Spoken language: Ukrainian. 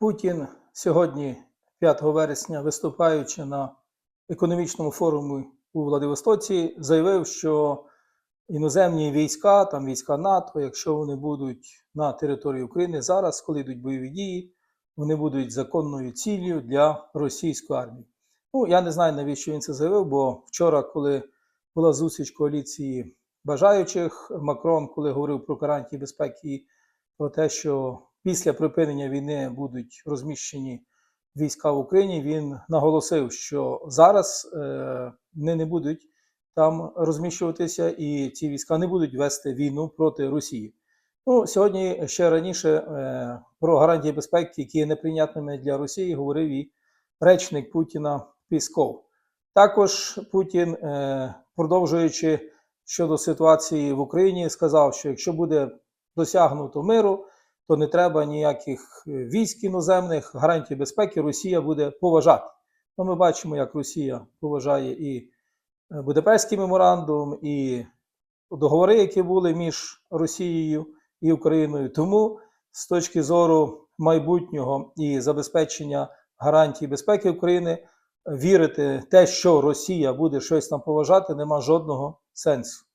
Путін сьогодні, 5 вересня, виступаючи на економічному форумі у Владивостоці, заявив, що іноземні війська, там війська НАТО, якщо вони будуть на території України зараз, коли йдуть бойові дії, вони будуть законною ціллю для російської армії. Ну, я не знаю, навіщо він це заявив, бо вчора, коли була зустріч коаліції бажаючих, Макрон, коли говорив про гарантії безпеки, про те, що після припинення війни будуть розміщені війська в Україні, він наголосив, що зараз е, вони не будуть там розміщуватися, і ці війська не будуть вести війну проти Росії. Ну, сьогодні ще раніше е, про гарантії безпеки, які є неприйнятними для Росії, говорив і речник Путіна Пісков. Також Путін, е, продовжуючи щодо ситуації в Україні, сказав, що якщо буде досягнуто миру, то не треба ніяких е, військ іноземних, гарантій безпеки Росія буде поважати. Ну, ми бачимо, як Росія поважає і е, Будапештський меморандум, і договори, які були між Росією і Україною. Тому з точки зору майбутнього і забезпечення гарантій безпеки України, вірити те, що Росія буде щось там поважати, нема жодного сенсу.